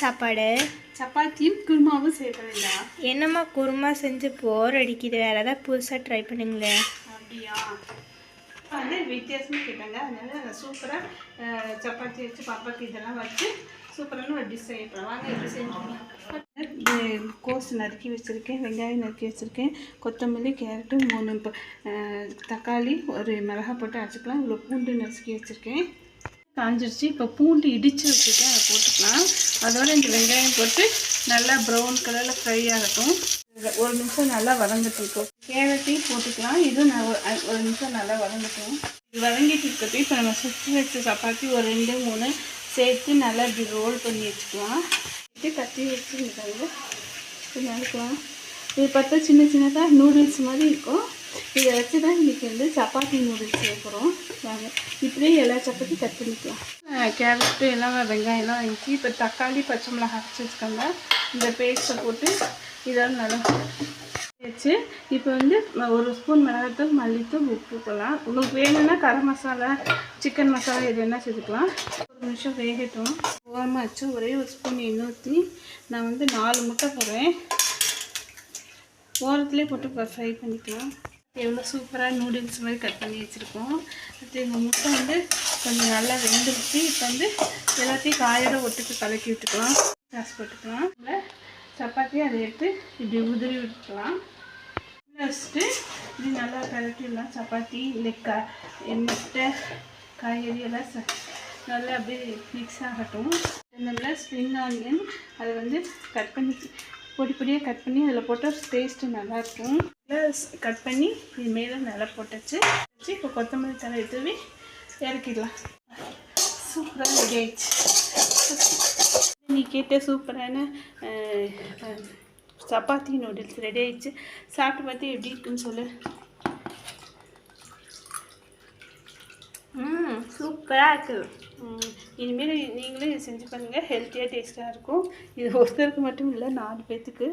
சாப்பாடு? சப்பாத்தியும் குருமாவும் சேர்க்கறேன்டா என்னம்மா குருமா செஞ்சு போர் அடிக்குது. வேறு ஏதாவது புதுசாக ட்ரை பண்ணுங்களேன். அப்படியா? வந்து வித்தியாசமாக கேட்டாங்க. அதனால சூப்பராக சப்பாத்தி வச்சு பாப்பாக்கு இதெல்லாம் வச்சு சூப்பரான ஒரு டிஷ் செய்யப்போம் வாங்க எப்படி செஞ்சுக்கலாம்? கோஸ் நறுக்கி வச்சுருக்கேன். வெங்காயம் நறுக்கி வச்சுருக்கேன். கொத்தமல்லி கேரட்டு மூணு தக்காளி ஒரு மிளகா போட்டு அரைச்சிக்கலாம். இவ்வளோ பூண்டு நசுக்கி வச்சுருக்கேன். காஞ்சிருச்சு. இப்போ பூண்டு இடித்து வச்சுருக்கேன். அதை போட்டுக்கலாம். அதோட இந்த வெங்காயம் போட்டு நல்லா ப்ரௌன் கலரில் ஃப்ரை ஆகட்டும். ஒரு நிமிஷம் நல்லா வதங்கிட்டு இப்போ கேரட்டையும் போட்டுக்கலாம். இதுவும் நான் ஒரு ஒரு நிமிஷம் நல்லா வதங்கட்டும். இது வதங்கிட்டு இருக்கிறது இப்போ நம்ம சுற்றி வச்ச சப்பாத்தி ஒரு ரெண்டு மூணு சேர்த்து நல்லா இப்படி ரோல் பண்ணி வச்சுக்கலாம். இது கத்தி வச்சு இருக்காங்க இது நறுக்கலாம் இது பார்த்தா சின்ன சின்னதாக நூடுல்ஸ் மாதிரி இருக்கும். இதை வச்சு தான் இன்றைக்கி வந்து சப்பாத்தி நூடுல்ஸ் சேர்க்குறோம் வாங்க இப்படியே எல்லா சப்பாத்தி கட் பண்ணிக்கலாம். கேரட்டு எல்லாம் வெங்காயம்லாம் வாங்கிச்சு இப்போ தக்காளி பச்சை மிளகாய் அரைச்சி வச்சுக்கோங்க. இந்த பேஸ்ட்டை போட்டு இதெல்லாம் நல்லா வச்சு இப்போ வந்து ஒரு ஸ்பூன் மிளகாத்தூள் மல்லித்தூள் உப்பு போடலாம். உங்களுக்கு வேணும்னா கரம் மசாலா சிக்கன் மசாலா இது என்ன சேர்த்துக்கலாம். ஒரு நிமிஷம் வேகட்டும். ஓரமாக வச்சு ஒரே ஒரு ஸ்பூன் எண்ணெய் ஊற்றி நான் வந்து நாலு முட்டை போடுறேன். ஓரத்துலேயே போட்டு ஃப்ரை பண்ணிக்கலாம். எவ்வளோ சூப்பராக நூடுல்ஸ் மாதிரி கட் பண்ணி வச்சுருக்கோம். அடுத்து இந்த முட்டை வந்து கொஞ்சம் நல்லா வெந்துருச்சு. இப்போ வந்து எல்லாத்தையும் காயோட ஒட்டுக்கு கலக்கி விட்டுக்கலாம். காசு போட்டுக்கலாம். இல்லை சப்பாத்தி அதை எடுத்து இப்படி உதிரி விட்டுக்கலாம். வச்சுட்டு இது நல்லா கலக்கிடலாம் சப்பாத்தி இந்த க முட்டை காய்கறி எல்லாம் ச நல்லா அப்படியே மிக்ஸ் ஆகட்டும். இந்த ஸ்ப்ரிங் ஆனியன் அதை வந்து கட் பண்ணி பொடி பொடியாக கட் பண்ணி அதில் போட்டால் டேஸ்ட்டு நல்லாயிருக்கும் கட் பண்ணி இது மேலே நல்லா போட்டுச்சு. வச்சு இப்போ கொத்தமல்லி தலை தூவி இறக்கிடலாம். சூப்பராக ரெடி ஆயிடுச்சு. நீ கேட்ட சூப்பரான சப்பாத்தி நூடுல்ஸ் ரெடி ஆயிடுச்சு. சாப்பிட்டு பார்த்து எப்படி இருக்குன்னு சொல்லு. ம் சூப்பராக இருக்குது இனிமேல் நீங்களும் இது செஞ்சு பாருங்கள் ஹெல்த்தியாக டேஸ்ட்டாக இருக்கும். இது ஒருத்தருக்கு மட்டும் இல்லை நாலு பேர்த்துக்கு